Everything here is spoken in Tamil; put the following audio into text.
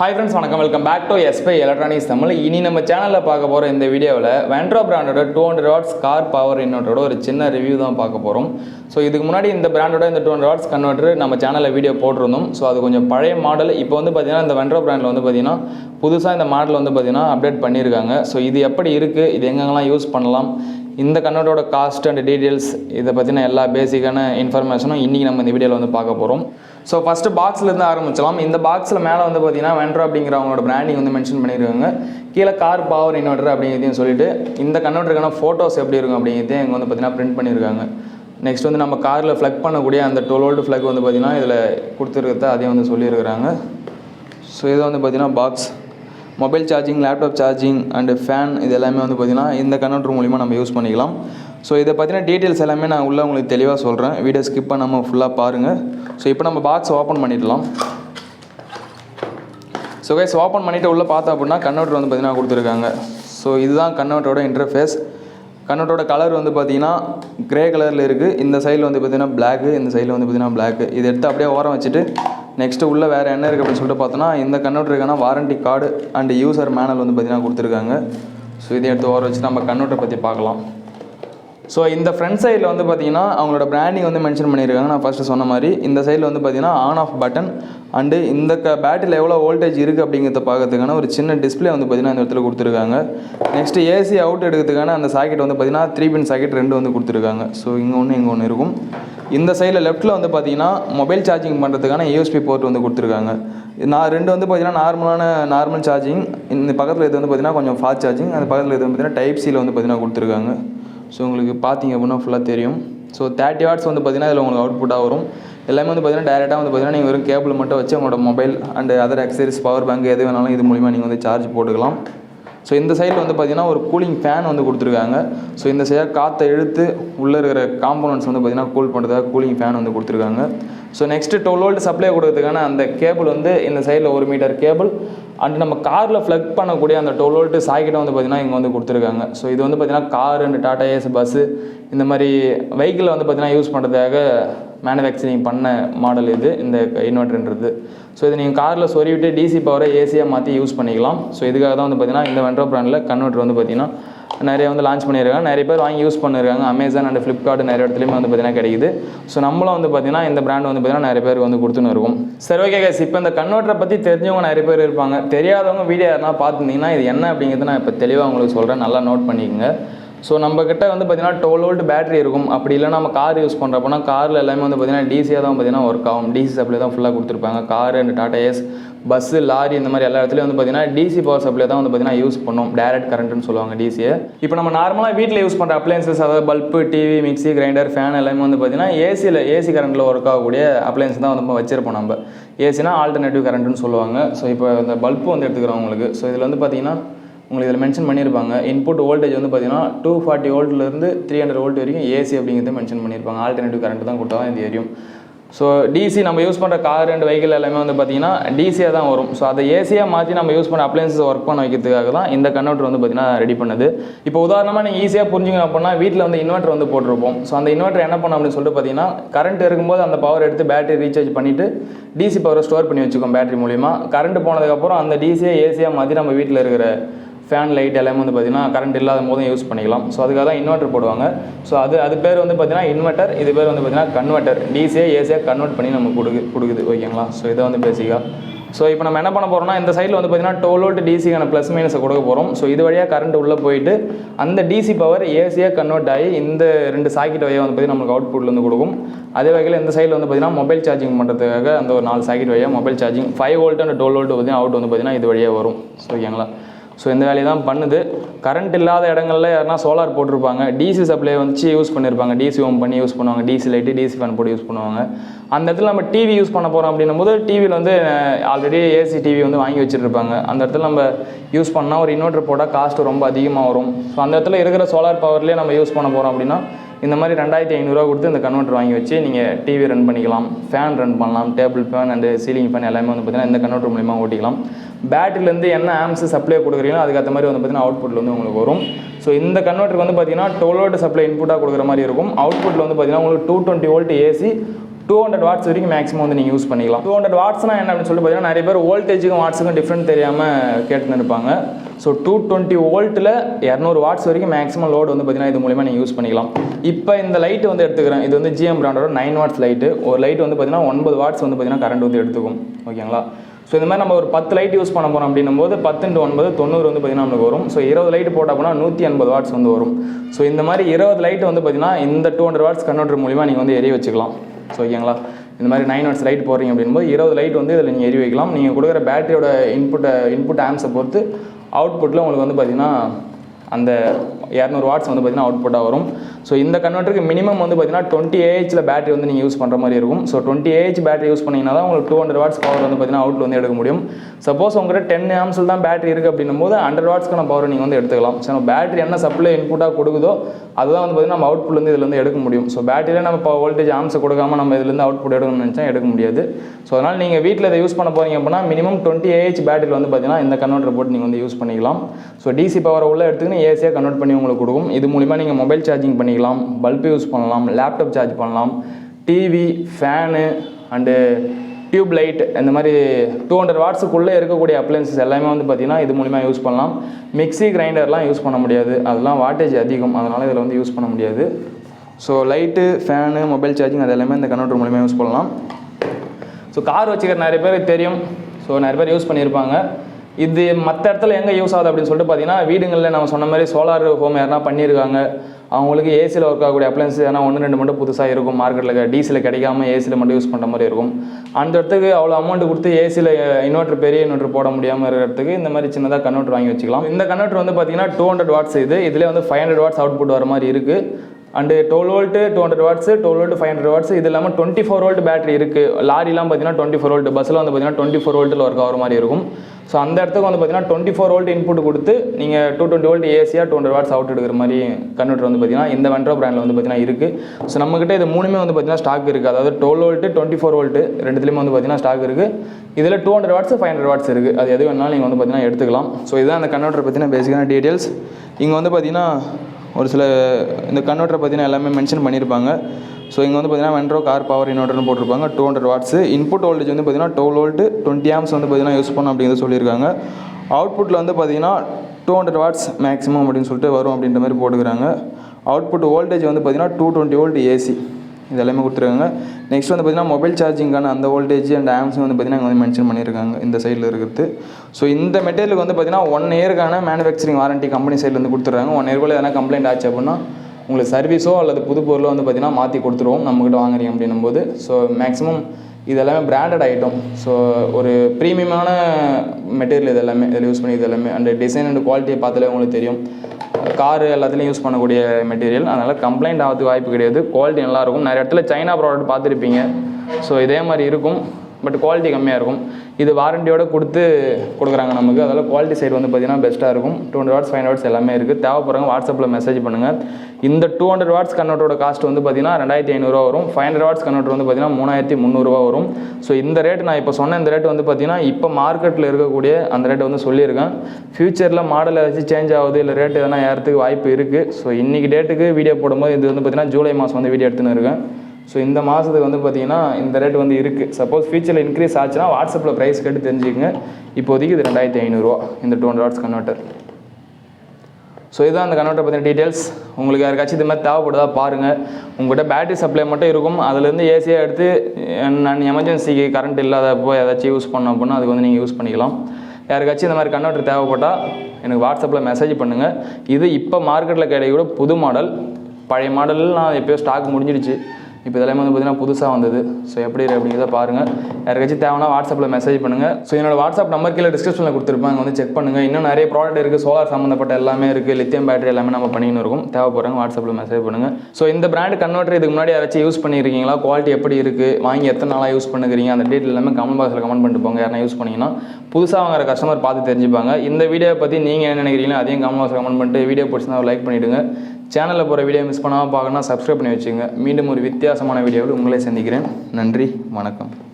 ஹாய் ஃப்ரெண்ட்ஸ் வணக்கம். Welcome back to Espy electronics Tamil. இனி நம்ம சேனலில் பார்க்க போகிற இந்த வீடியோவில் வென்ட்ரோ பிராண்டோட two hundred watts car power இன்வெர்ட்டரோட ஒரு சின்ன ரிவ்யூ தான் பார்க்க போகிறோம் ஸோ இதுக்கு முன்னாடி இந்த பிராண்டோட இந்த டூ ஹண்ட்ரட் வாட்ஸ் கன்வெர்ட்டர் நம்ம சேனலில் வீடியோ போட்டிருந்தோம். ஸோ அது கொஞ்சம் பழைய மாடல் இப்போ வந்து பார்த்திங்கன்னா இந்த வென்ட்ரோ பிராண்டில் வந்து பார்த்திங்கன்னா புதுசாக இந்த மாடல் வந்து பார்த்தீங்கன்னா அப்டேட் பண்ணியிருக்காங்க. ஸோ இது எப்படி இருக்குது இது எங்கெங்கெல்லாம் யூஸ் பண்ணலாம்? இந்த கன்னோட்டோட காஸ்ட் அண்ட் டீட்டெயில்ஸ் இதை பற்றின எல்லா பேசிக்கான இன்ஃபர்மேஷனும் இன்றைக்கி நம்ம இந்த வீடியோவில் வந்து பார்க்க போகிறோம் ஸோ ஃபஸ்ட்டு பாக்ஸ்லேருந்து ஆரம்பிச்சலாம். இந்த பாக்ஸில் மேலே வந்து பார்த்தீங்கன்னா வென்ட்ரோ அப்படிங்கிற அவங்களோட பிராண்டிங் வந்து மென்ஷன் பண்ணியிருக்காங்க கீழே கார் பவர் இன்வெர்டர் அப்படிங்கிறதையும் சொல்லிட்டு இந்த கன்வெர்ட்டருக்கான ஃபோட்டோஸ் எப்படி இருக்கும் அப்படிங்கிறதையும் இங்கே வந்து பார்த்தீங்கன்னா பிரிண்ட் பண்ணியிருக்காங்க நெக்ஸ்ட் வந்து நம்ம காரில் ஃப்ளக் பண்ணக்கூடிய அந்த டுவெல் வோல்ட் ஃப்ளக் வந்து பார்த்தீங்கன்னா இதில் கொடுத்துருக்கிறத அதையும் வந்து சொல்லியிருக்கிறாங்க ஸோ இது வந்து பார்த்தீங்கன்னா box mobile charging laptop charging and fan இது எல்லாமே வந்து பார்த்திங்கன்னா இந்த கன்வெர்ட்டர் மூலிமா நம்ம யூஸ் பண்ணிக்கலாம். ஸோ இதை பற்றின டீட்டெயில்ஸ் எல்லாமே நான் உள்ளே உங்களுக்கு தெளிவாக சொல்கிறேன் வீடியோ ஸ்கிப் பண்ணாமல் ஃபுல்லாக பாருங்கள் ஸோ இப்போ நம்ம பாக்ஸ் ஓப்பன் பண்ணிடலாம். ஸோ கைஸ் ஓப்பன் பண்ணிவிட்டு உள்ளே பார்த்தோம் அப்படின்னா கன்வெர்ட்டர் வந்து பார்த்திங்கன்னா கொடுத்துருக்காங்க. ஸோ இதுதான் கன்வெர்ட்டரோட இன்டர்ஃபேஸ் கன்வெர்ட்டரோட கலர் வந்து பார்த்தீங்கன்னா கிரே கலரில் இருக்குது இந்த சைடில் வந்து பார்த்தீங்கன்னா பிளாக்கு இந்த சைடில் வந்து பார்த்தீங்கன்னா பிளாக்கு இது எடுத்து அப்படியே ஓரம் வச்சுட்டு நெக்ஸ்ட்டு உள்ளே வேறு என்ன இருக்குது அப்படின்னு சொல்லிட்டு பார்த்தோன்னா இந்த கன்வெர்ட்டருக்கான warranty card and user manual வந்து பார்த்தீங்கன்னா கொடுத்துருக்காங்க. ஸோ இதை எடுத்து ஓரம் வச்சு நம்ம கன்வெர்ட்டரை பற்றி பார்க்கலாம். ஸோ இந்த ஃப்ரண்ட் சைடில் வந்து பார்த்தீங்கன்னா அவங்களோட பிராண்டிங் வந்து மென்ஷன் பண்ணியிருக்காங்க. நான் ஃபஸ்ட்டு சொன்ன மாதிரி இந்த சைடில் வந்து பார்த்தீங்கன்னா ஆன் ஆஃப் பட்டன் அண்டு இந்த க பேட்டரியில் எவ்வளோ வோல்டேஜ் இருக்குது அப்படிங்கிறத பார்க்கறதுக்கான ஒரு சின்ன டிஸ்ப்ளே வந்து பார்த்தீங்கன்னா இந்த இடத்துல கொடுத்துருக்காங்க. நெக்ஸ்ட்டு ஏசி அவுட் எடுக்கிறதுக்கான அந்த சாக்கெட் வந்து பார்த்தீங்கன்னா த்ரீ பின் சாக்கெட் ரெண்டு வந்து கொடுத்துருக்காங்க. ஸோ இங்கே ஒன்று இங்கே ஒன்று இருக்கும். இந்த சைடில் லெஃப்ட்டில் வந்து பார்த்தீங்கன்னா மொபைல் சார்ஜிங் பண்ணுறதுக்கான யூஎஸ்பி போர்ட் வந்து கொடுத்துருக்காங்க. நான் ரெண்டு வந்து பார்த்தீங்கன்னா நார்மலான நார்மல் சார்ஜிங் இந்த பக்கத்தில் இது வந்து பார்த்தீங்கன்னா கொஞ்சம் ஃபாஸ்ட் சார்ஜிங் அந்த பக்கத்தில் இது வந்து பார்த்தீங்கன்னா டைப் சியில் வந்து பார்த்தீங்கன்னா கொடுத்துருக்காங்க. ஸோ உங்களுக்கு பார்த்தீங்க அப்படின்னா ஃபுல்லாக தெரியும். ஸோ தேர்ட்டி வாட்ஸ் வந்து பார்த்தீங்கன்னா இதில் உங்களுக்கு அவுட்புட்டாக வரும். எல்லாமே வந்து பார்த்தீங்கன்னா டேரெக்டாக வந்து பார்த்தீங்கன்னா நீங்கள் வெறும் கேபிள் மட்டும் வச்சு உங்களோட mobile and other accessories power bank எது வேணாலும் இது மூலிமா நீங்கள் வந்து சார்ஜ் போட்டுக்கலாம். ஸோ இந்த சைடில் வந்து பார்த்தீங்கன்னா ஒரு கூலிங் ஃபேன் வந்து கொடுத்துருக்காங்க. ஸோ இந்த சைடாக காற்றை இழுத்து உள்ளே இருக்கிற காம்போனன்ட்ஸ் வந்து பார்த்திங்கன்னா கூல் பண்ணுறதுக்காக கூலிங் ஃபேன் வந்து கொடுத்துருக்காங்க. So next twelve volt supply கொடுக்கறதுக்கான அந்த கேபிள் வந்து இந்த சைடில் ஒரு மீட்டர் கேபிள் அண்ட் நம்ம காரில் ஃப்ளக் பண்ணக்கூடிய அந்த டுவெல் வோல்ட் சாக்கெட்டை வந்து பார்த்தீங்கன்னா இங்கே வந்து கொடுத்துருக்காங்க. ஸோ இது வந்து பார்த்தீங்கன்னா car and Tata Ace bus இந்த மாதிரி வெஹிக்கிளில் வந்து பார்த்திங்கன்னா யூஸ் பண்ணுறதுக்காக மேனுஃபேக்சரிங் பண்ண மாடல் இது இந்த இன்வெர்டர்ன்றது ஸோ இது நீங்கள் காரில் சொருவிட்டு டிசி பவரை ஏசியாக மாற்றி யூஸ் பண்ணிக்கலாம். ஸோ இதுக்காக தான் வந்து பார்த்தீங்கன்னா இந்த வென்ட்ரோ பிராண்டில் கன்வெர்ட்டர் வந்து பார்த்தீங்கன்னா நிறைய வந்து லான்ச் பண்ணியிருக்காங்க நிறைய பேர் வாங்கி யூஸ் பண்ணியிருக்காங்க அமேசான் அண்ட் ஃப்ளிப்கார்ட் நிறைய இடத்துலையுமே வந்து பார்த்தீங்கன்னா கிடைக்குது. ஸோ நம்மளும் வந்து பார்த்திங்கன்னா இந்த பிராண்ட் வந்து பார்த்தீங்கன்னா நிறைய பேர் வந்து கொடுத்துன்னு இருக்கும். சரி ஓகே கேஸ் இப்போ இந்த கன்வெர்ட்டரை பற்றி தெரிஞ்சவங்க நிறைய பேர் இருப்பாங்க. தெரியாதவங்க வீடியோ யாருன்னா பார்த்துருந்தீங்கன்னா இது என்ன அப்படிங்கிறது நான் இப்போ தெளிவாக உங்களுக்கு சொல்கிறேன் நல்லா நோட் பண்ணிக்கோங்க. ஸோ நம்ம வந்து பார்த்திங்கன்னா டுவெல் வோல்ட் பேட்டரி இருக்கும். அப்படி இல்லைனா நம்ம கார் யூஸ் பண்ணுறப்போனா காரில் எல்லாமே வந்து பார்த்தீங்கன்னா டிசியாக தான் பார்த்தீங்கன்னா ஒர்க் ஆகும். டிசி சப்ளை தான் ஃபுல்லாக கொடுத்துருப்பாங்க. Car and Tata Ace bus lorry இந்த மாதிரி எல்லா இடத்துலையும் வந்து பார்த்திங்கன்னா டிசி பவர் சப்ளை தான் வந்து பார்த்தீங்கன்னா யூஸ் பண்ணோம். டேரக்ட் கரண்ட்னு சொல்லுவாங்க டிசியை இப்போ நம்ம நார்மலாக வீட்டில் யூஸ் பண்ணுற அப்ளையன்சஸ் அதாவது bulb TV mixie grinder fan எல்லாமே வந்து பார்த்திங்கன்னா ஏசியில் ஏசி கரண்ட்டில் ஒர்க் ஆகக்கூடிய அப்ளையன்ஸ் தான் வந்து வச்சிருப்போம் நம்ம. ஏசினா ஆல்டர்னேட்டிவ் கரண்ட்டுன்னு சொல்லுவாங்க. ஸோ இப்போ இந்த பல்ப்பு வந்து எடுத்துக்கிறோம் உங்களுக்கு. ஸோ இதில் வந்து பார்த்தீங்கன்னா உங்களுக்கு இதில் மென்ஷன் பண்ணியிருப்பாங்க. இன்புட் வோல்டேஜ் வந்து பார்த்தீங்கன்னா டூ ஃபார்ட்டி வோல்ட்லேருந்து த்ரீ ஹண்ட்ரட் வோல்ட் வரைக்கும் ஏசி அப்படிங்கிறத மென்ஷன் பண்ணியிருப்பாங்க. ஆல்டர்னேட்டிவ் கரண்ட் தான் கொடுத்தா தான் இது எரியும். ஸோ டிசி நம்ம யூஸ் பண்ணுற கார் அண்ட் வெஹிக்கிள் எல்லாமே வந்து பார்த்தீங்கன்னா டிசியாக தான் வரும். ஸோ அதை ஏசியாக மாற்றி நம்ம யூஸ் பண்ண அப்ளைன்சஸ் ஒர்க் பண்ண வைக்கிறதுக்காக தான் இந்த கன்வெர்ட்டர் வந்து பார்த்தீங்கன்னா ரெடி பண்ணுது. இப்போ உதாரணமாக நீங்கள் ஈஸியாக புரிஞ்சுங்க அப்படின்னா வீட்டில் வந்து இன்வெர்ட்டர் வந்து போட்டிருப்போம். ஸோ அந்த இன்வெர்ட்டர் என்ன பண்ண அப்படின்னு சொல்லிட்டு பார்த்தீங்கன்னா கரண்ட் இருக்கும்போது அந்த பவர் எடுத்து பேட்டரி ரீசார்ஜ் பண்ணிவிட்டு டிசி பவரை ஸ்டோர் பண்ணி வச்சுக்கோம் பேட்டரி மூலிமா கரண்ட் போனதுக்கப்புறம் அந்த டிசியை ஏசியாக மாற்றி நம்ம வீட்டில் இருக்கிற ஃபேன் லைட் எல்லாமே வந்து பார்த்திங்கன்னா கரண்ட் இல்லாத போதும் யூஸ் பண்ணிக்கலாம். ஸோ அதுக்காக தான் இன்வெர்ட்டர் போடுவாங்க. ஸோ அது அது பேர் வந்து பார்த்திங்கன்னா இன்வெர்ட்டர் இது பேர் வந்து பார்த்திங்கன்னா கன்வெர்ட்டர் டிசியை ஏசியாக கன்வெர்ட் பண்ணி நமக்கு கொடுக்கு கொடுக்குது ஓகேங்களா? ஸோ இதை வந்து பேசிக்காக ஸோ இப்போ நம்ம என்ன பண்ண போகிறோம்னா இந்த சைடில் வந்து பார்த்தீங்கன்னா டுவெல் வோல்ட் டிசிக்கான ப்ளஸ் மைனஸை கொடுக்க போகிறோம் ஸோ இது வழியாக கரண்ட் உள்ளே போயிட்டு அந்த டிசி பவர் ஏசியாக கன்வெர்ட் ஆகி இந்த ரெண்டு சாக்கெட் வழியாக வந்து பார்த்தீங்கன்னா நமக்கு அவுட்புட்லேருந்து வந்து கொடுக்கும். அதே வகையில் இந்த சைடில் வந்து பார்த்தீங்கன்னா மொபைல் சார்ஜிங் பண்ணுறதுக்காக அந்த ஒரு நாலு சாக்கெட் வழியாக mobile charging five volt and twelve volt பார்த்திங்கன்னா அவுட் வந்து பார்த்தீங்கன்னா இது வழியாக வரும். ஸோ ஓகேங்களா? ஸோ இந்த வேலையை தான் பண்ணுது. கரண்ட் இல்லாத இடங்கள்ல யாருனா சோலார் போட்டிருப்பாங்க. டிசி சப்ளை வச்சு யூஸ் பண்ணியிருப்பாங்க டிசி ஓம் பண்ணி யூஸ் பண்ணுவாங்க. டிசி லைட்டு டிசி ஃபேன் போட்டு யூஸ் பண்ணுவாங்க. அந்த இடத்துல நம்ம டிவி யூஸ் பண்ண போகிறோம் அப்படின்னும் போது டிவியில் வந்து ஆல்ரெடி ஏசி டிவி வந்து வாங்கி வச்சுருப்பாங்க. அந்த இடத்துல நம்ம யூஸ் பண்ணால் ஒரு இன்வெர்ட்டர் போட்டால் காஸ்ட்டு ரொம்ப அதிகமாக வரும். ஸோ அந்த இடத்துல இருக்கிற சோலார் பவர்லேயே நம்ம யூஸ் பண்ண போகிறோம் அப்படின்னா இந்த மாதிரி ரெண்டாயிரத்தி ஐநூறுரூவா கொடுத்து இந்த கன்வெர்ட்டர் வாங்கி வச்சு நீங்கள் டிவி ரன் பண்ணிக்கலாம். ஃபேன் ரன் பண்ணலாம். Table fan and ceiling fan எல்லாமே வந்து பார்த்திங்கன்னா இந்த கன்வெர்ட்டர் மூலிமா ஓட்டிக்கலாம். பேட்டரியிலேருந்து என்ன ஆம்ஸ் சப்ளை கொடுக்குறீங்களோ அதுக்கேற்ற மாதிரி வந்து பார்த்தீங்கன்னா அவுட்புட்டில் வந்து உங்களுக்கு வரும். ஸோ இந்த கன்வெர்ட்டருக்கு வந்து பார்த்தீங்கன்னா டுவெல் வோல்ட் சப்ளை இன்புட்டாக கொடுக்குற மாதிரி இருக்கும். அவுட்புட்டில் வந்து பார்த்தீங்கன்னா உங்களுக்கு two twenty volt AC two hundred watts வரைக்கும் மேக்ஸிமம் வந்து நீங்கள் யூஸ் பண்ணிக்கலாம். டூ ஹண்ட்ரட் வாட்ஸ்னா என்ன அப்படின்னு சொல்லி பார்த்தீங்கன்னா நிறைய பேர் வோல்டேஜுக்கும் வாட்ஸுக்கும் டிஃப்ரெண்ட் தெரியாமல் கேட்டுன்னு ஸோ டூ டுவெண்ட்டி வோல்ட்டில் இரநூறு வாட்ஸ் வரைக்கும் மேக்ஸிமம் லோடு வந்து பார்த்தீங்கன்னா இது மூலிமா நீங்கள் யூஸ் பண்ணிக்கலாம். இப்போ இந்த லைட் வந்து எடுத்துக்கிறேன். இது வந்து ஜிஎம் பிராண்டோட நைன் வாட்ஸ் லைட்டு ஒரு லைட் வந்து பார்த்தீங்கன்னா ஒன்பது வாட்ஸ் வந்து பார்த்தீங்கன்னா கரண்ட் வந்து எடுத்துக்கும். ஓகேங்களா ஸோ இந்த மாதிரி நம்ம ஒரு பத்து லைட் யூஸ் பண்ண போகிறோம் அப்படின்னும் போது பத்து இன்ட்டு ஒன்பது தொண்ணூறு வந்து பார்த்தீங்கன்னா நமக்கு வரும். ஸோ இருபது லைட் போட்டால் போனால் நூற்றி ஐம்பது வாட்ஸ் வந்து வரும். ஸோ இந்த மாதிரி இருபது லைட் வந்து பார்த்தீங்கன்னா இந்த டூ ஹண்ட்ரட் வாட்ஸ் கன்வெர்ட்டர் மூலிமா நீங்கள் வந்து எரிய வச்சுக்கலாம். ஸோ ஓகேங்களா இந்த மாதிரி நைன் வாட்ஸ் லைட் போடுறீங்க அப்படின்போது இருபது லைட் வந்து இதில் நீங்கள் எரி வைக்கலாம். நீங்கள் கொடுக்குற பேட்டரியோட இன்புட்டை இன்புட் ஆம்ஸை பொறுத்து அவுட்புட்டில் உங்களுக்கு வந்து பார்த்தீங்கன்னா அந்த இரநூறு வாட்ஸ் வந்து பார்த்தீங்கன்னா அவுட்புட்டாக வரும். ஸோ இந்த கன்வெர்ட்டருக்கு மினிமம் வந்து பார்த்தீங்கன்னா டுவெண்ட்டி ஏஹெச்சில் பேட்டரி வந்து நீங்கள் யூஸ் பண்ணுற மாதிரி இருக்கும். So twenty AH battery use பண்ணிங்கன்னா தான் உங்களுக்கு டூ ஹண்ட்ரட் வாட்ஸ் பவர் வந்து பார்த்தீங்கன்னா அவுட் வந்து எடுக்க முடியும். சப்போஸ் உங்கள்கிட்ட டென் ஆம்ஸில் தான் பேட்டரி இருக்குது அப்படின்னும் போது ஹண்ட்ரட் வாட்ஸ்க்கான பவர் நீங்கள் வந்து எடுத்துக்கலாம். ஸோ பேட்டரி என்ன சப்ளை இன்புட்டாக கொடுக்குதோ அதுதான் வந்து பார்த்தீங்கன்னா நம்ம அவுட்புட் வந்து இதில் வந்து எடுக்க முடியும். ஸோ பேட்டரியில் நம்ம இப்போ வோல்டேஜ் ஆம்ஸை கொடுக்காம நம்ம இதுலேருந்து அவுட்புட் எடுக்கணும்னு நினச்சா எடுக்க முடியாது. ஸோ அதனால் நீங்கள் வீட்டில் இதை யூஸ் பண்ண போகிறீங்க அப்படின்னா மினிமம் டுவெண்ட்டி ஏஹெச் பேட்டரியில் வந்து பார்த்தீங்கன்னா இந்த கன்வெர்ட்டர் போட்டு நீங்கள் வந்து யூஸ் பண்ணிக்கலாம். ஸோ டிசி பவரை உள்ள எடுத்துக்கின்னு ஏசியாக கன்வெர்ட் பண்ணி உங்களுக்கு கொடுக்கும். இது மூலிமா நீங்கள் மொபைல் சார்ஜிங் பண்ணி பண்ணிக்கலாம் பல்ப் யூஸ் பண்ணலாம் லேப்டாப் சார்ஜ் பண்ணலாம் TV fan and tube light இந்த மாதிரி டூ ஹண்ட்ரட் வாட்ஸுக்குள்ளே இருக்கக்கூடிய அப்ளையன்சஸ் எல்லாமே வந்து பார்த்திங்கன்னா இது மூலிமா யூஸ் பண்ணலாம். மிக்ஸி கிரைண்டர்லாம் யூஸ் பண்ண முடியாது. அதெல்லாம் வாட்டேஜ் அதிகம். அதனால் இதில் வந்து யூஸ் பண்ண முடியாது. So light fan mobile charging அது எல்லாமே இந்த கன்வெர்ட்டர் மூலிமா யூஸ் பண்ணலாம். ஸோ கார் வச்சுக்கிற நிறைய பேருக்கு தெரியும். ஸோ நிறைய பேர் யூஸ் பண்ணியிருப்பாங்க. இது மற்ற இடத்துல எங்கே யூஸ் ஆகுது அப்படின்னு சொல்லிட்டு பார்த்தீங்கன்னா வீடுங்களில் நம்ம சொன்ன மாதிரி சோலார் ஹோம் யாருனா பண்ணியிருக்காங்க. அவங்களுக்கு ஏசியில் ஒர்க் ஆகக்கூடிய அப்ளைன்ஸ் ஏன்னா ஒன்று ரெண்டு மட்டும் புதுசாக இருக்கும். மார்க்கெட்டில் டீசலில் கிடைக்காம ஏசியில் மட்டும் யூஸ் பண்ணுற மாதிரி இருக்கும். அந்த இடத்துக்கு அவ்வளோ அமௌண்ட் கொடுத்து ஏசியில் இன்வெர்ட்டர் பெரிய இன்வெர்ட்டர் போட முடியாமல் இருக்கிறதுக்கு இந்த மாதிரி சின்னதாக கன்வெர்ட்டர் வாங்கி வச்சுக்கலாம். இந்த கன்வெர்ட்டர் வந்து பார்த்தீங்கன்னா டூ ஹண்ட்ரட் வாட்ஸ் இது. இதில் வந்து ஃபைவ் ஹண்ட்ரட் வாட்ஸ் அவுட்புட் வர மாதிரி இருக்குது and twelve volt two hundred watts twelve volt five hundred watts இது இல்லாமல் டுவெண்ட்டி ஃபோர் வோல்ட் பேட்டரி இருக்குது லாரிலாம் பார்த்தீங்கன்னா டுவெண்ட்டி ஃபோர் வோல்ட் பஸ்ஸில் வந்து பார்த்தீங்கன்னா டுவெண்ட்டி ஃபோர் வோல்ட்டில் ஒர்க் ஆகிற மாதிரி இருக்கும். ஸோ அந்த இடத்துக்கு வந்து பார்த்தீங்கன்னா டுவெண்ட்டி ஃபோர் வோல்ட் இன்புட் கொடுத்து நீங்கள் டூ டுவெண்ட்டி வோல்ட் ஏசியாக டூ ஹண்ட்ரட் வாட்ஸ் அவுட் எடுக்கிற மாதிரி கன்வெர்ட்டர் வந்து பார்த்தீங்கன்னா இந்த வென்ட்ரோ பிராண்டில் வந்து பார்த்தீங்கன்னா இருக்குது ஸோ நம்மக்கிட்ட இது மூணுமே வந்து பார்த்தீங்கன்னா ஸ்டாக் இருக்குது அதாவது twelve volt twenty four volt ரெண்டுத்துலேயுமே வந்து பார்த்தீங்கன்னா ஸ்டாக் இருக்குது இதில் two hundred watts five hundred watts இருக்குது அது எது வேணாலும் நீங்கள் வந்து பார்த்தீங்கன்னா எடுத்துக்கலாம். ஸோ இதுதான் அந்த கன்வெர்ட்டர் பற்றின பேசிக்கான டீட்டெயில்ஸ் இங்கே வந்து பார்த்தீங்கன்னா ஒரு சில இந்த கன்வெர்ட்டரை பார்த்தீங்கன்னா எல்லாமே மென்ஷன் பண்ணியிருப்பாங்க ஸோ இங்கே வந்து பார்த்தீங்கன்னா வென்ட்ரோ கார் பவர் இன்வெர்ட்டர்னு போட்டிருப்பாங்க. Two hundred watts input voltage வந்து பார்த்தீங்கன்னா டுவெல் வோல்ட்டு டுவெண்ட்டி ஆம்ஸ் வந்து பார்த்தீங்கன்னா யூஸ் பண்ணும் அப்படிங்கிறது சொல்லியிருக்காங்க. அவுட்புட்டில் வந்து பார்த்தீங்கன்னா டூ ஹண்ட்ரட் வாட்ஸ் மேக்ஸிமம் அப்படின்னு சொல்லிட்டு வரும் அப்படின்ற மாதிரி போட்டுக்கிறாங்க. அவுட்புட் வோல்டேஜ் வந்து பார்த்தீங்கன்னா டூ டுவெண்ட்டி வோல்ட் ஏசி இது எல்லாமே கொடுத்துருக்காங்க. நெக்ஸ்ட் வந்து பார்த்தீங்கன்னா மொபைல் சார்ஜிங்கான அந்த வோல்டேஜ் அண்ட் ஆம்ஸ் வந்து பார்த்தீங்கன்னா இங்கே வந்து மென்ஷன் பண்ணியிருக்காங்க இந்த சைடில் இருக்கிறது. ஸோ இந்த மெட்டீரியலுக்கு வந்து பார்த்தீங்கன்னா ஒன் இயருக்கான மேனுஃபேக்சரிங் வாரண்டி கம்பெனி சைட்லேருந்து கொடுத்துட்றாங்க. ஒன் இயர்க்குள்ள எதனா கம்ப்ளைண்ட் ஆச்சு அப்படின்னா உங்களுக்கு சர்வீஸோ அல்லது புது பொருளோ வந்து பார்த்தீங்கன்னா மாற்றி கொடுத்துருவோம். நம்மக்கிட்ட வாங்குறீங்க அப்படின்னும் போது ஸோ மேக்ஸிமம் இதெல்லாமே பிராண்டட் ஐட்டம் ஸோ ஒரு ப்ரீமியமான மெட்டீரியல் இது எல்லாமே இதில் யூஸ் பண்ணி இது எல்லாமே அண்ட் டிசைன் அண்ட் குவாலிட்டியை பார்த்தாலே உங்களுக்கு தெரியும். கார் எல்லாத்துலேயும் யூஸ் பண்ணக்கூடிய மெட்டீரியல் அதனால் கம்ப்ளைண்ட் ஆகிறதுக்கு வாய்ப்பு கிடையாது. குவாலிட்டி நல்லாயிருக்கும் நிறைய இடத்துல சைனா ப்ராடக்ட் பார்த்துருப்பீங்க. ஸோ இதே மாதிரி இருக்கும். பட் குவாலிட்டி கம்மியாக இருக்கும். இது வாரண்டியோட கொடுத்து கொடுக்குறாங்க நமக்கு. அதனால் குவாலிட்டி சைடு வந்து பார்த்தீங்கன்னா பெஸ்ட்டாக இருக்கும். Two hundred watts five watts எல்லாமே இருக்குது தேவைப்படுறவங்க வாட்ஸ்அப்பில் மெசேஜ் பண்ணுங்கள் இந்த டூ ஹண்ட்ரட் வாட்ஸ் கன்வெர்ட்டரோட காஸ்ட் வந்து பார்த்தீங்கன்னா ரெண்டாயிரத்தி ஐநூறுரூவா வரும். ஃபைவ் ஹண்ட்ரட் வாட்ஸ் கன்வெர்ட்டர் வந்து பார்த்தீங்கன்னா மூணாயிரத்தி முந்நூறுரூவா வரும். ஸோ இந்த ரேட் நான் இப்போ சொன்ன இந்த ரேட் வந்து பார்த்திங்கன்னா இப்போ மார்க்கெட்டில் இருக்கக்கூடிய அந்த ரேட் வந்து சொல்லியிருக்கேன். ஃப்யூச்சரில் மாடல் ஏதாச்சும் சேஞ்ச் ஆகுது இல்லை ரேட் எதனா ஏறத்துக்கு வாய்ப்பு இருக்குது ஸோ இன்றைக்கி டேட்டுக்கு வீடியோ போடும்போது இது வந்து பார்த்தீங்கன்னா ஜூலை மாதம் வந்து வீடியோ எடுத்துன்னு இருக்கேன். ஸோ இந்த மாதத்துக்கு வந்து பார்த்தீங்கன்னா இந்த ரேட் வந்து இருக்குது சப்போஸ் ஃபியூச்சரில் இன்க்ரீஸ் ஆச்சுன்னா வாட்ஸ்அப்பில் ப்ரைஸ் கேட்டு தெரிஞ்சுக்கங்க. இப்போதைக்கு இது ரெண்டாயிரத்தி ஐநூறுரூவா இந்த two hundred watts converter so இதுதான் அந்த கன்வெர்ட்டர் பற்றின டீட்டெயில்ஸ் உங்களுக்கு யாருக்காச்சும் இது மாதிரி தேவைப்படுதா பாருங்கள் உங்கள்கிட்ட பேட்டரி சப்ளை மட்டும் இருக்கும். அதுலேருந்து ஏசியாக எடுத்து நான் எமர்ஜென்சிக்கு கரண்ட் இல்லாதப்போ ஏதாச்சும் யூஸ் பண்ண அப்படின்னா அதுக்கு வந்து நீங்கள் யூஸ் பண்ணிக்கலாம். யாருக்காச்சும் இந்த மாதிரி கன்வெர்ட்டர் தேவைப்பட்டால் எனக்கு வாட்ஸ்அப்பில் மெசேஜ் பண்ணுங்கள் இது இப்போ மார்க்கெட்டில் கிடைக்கூட புது மாடல் பழைய மாடல்லாம் எப்போயோ ஸ்டாக் முடிஞ்சிடுச்சு. இப்போ இதெல்லாமே வந்து பார்த்தீங்கன்னா புதுசாக வந்தது. ஸோ எப்படி இருக்கு அப்படிங்கிறத பாருங்கள் யாருக்காச்சும் தேவைன்னா வாட்ஸ்அப்பில் மெசேஜ் பண்ணுங்கள் ஸோ என்னோட வாட்ஸ்அப் நம்பர் கீழே டிஸ்கிரிப்ஷனில் கொடுத்துருப்பாங்க வந்து செக் பண்ணுங்கள் இன்னும் நிறைய ப்ராடக்ட் இருக்குது சோலார் சம்மந்தப்பட்ட எல்லாமே இருக்குது லித்தியம் பேட்டரி எல்லாமே நம்ம பண்ணின்னு இருக்கும். தேவைப்படுறாங்க வாட்ஸ்அப்பில் மெசேஜ் பண்ணுங்கள் ஸோ இந்த பிராண்ட் கன்வெர்ட்டர் இதுக்கு முன்னாடி யாராச்சும் யூஸ் பண்ணியிருக்கீங்களா குவாலிட்டி எப்படி இருக்குது வாங்கி எத்தனை நாளாக யூஸ் பண்ணுறீங்க அந்த டீட்டெயில் எல்லாமே கமெண்ட் பாக்ஸில் கமெண்ட் பண்ணிட்டு போங்க. யாரா யூஸ் பண்ணிங்கன்னா புதுசாக வாங்குற கஸ்டமர் பார்த்து தெரிஞ்சுப்பாங்க. இந்த வீடியோ பற்றி நீங்கள் என்ன நினைக்கிறீங்களோ அதையும் கமெண்ட் பாக்ஸில் கமெண்ட் பண்ணிட்டு வீடியோ பிடிச்சிருந்தா லைக் பண்ணிவிடுங்க சேனலில் போகிற வீடியோ மிஸ் பண்ணாமல் பார்க்கணும்னா சப்ஸ்கிரைப் பண்ணி வச்சுங்க மீண்டும் ஒரு வித்தியாசமான வீடியோவில் உங்களை சந்திக்கிறேன். நன்றி. வணக்கம்.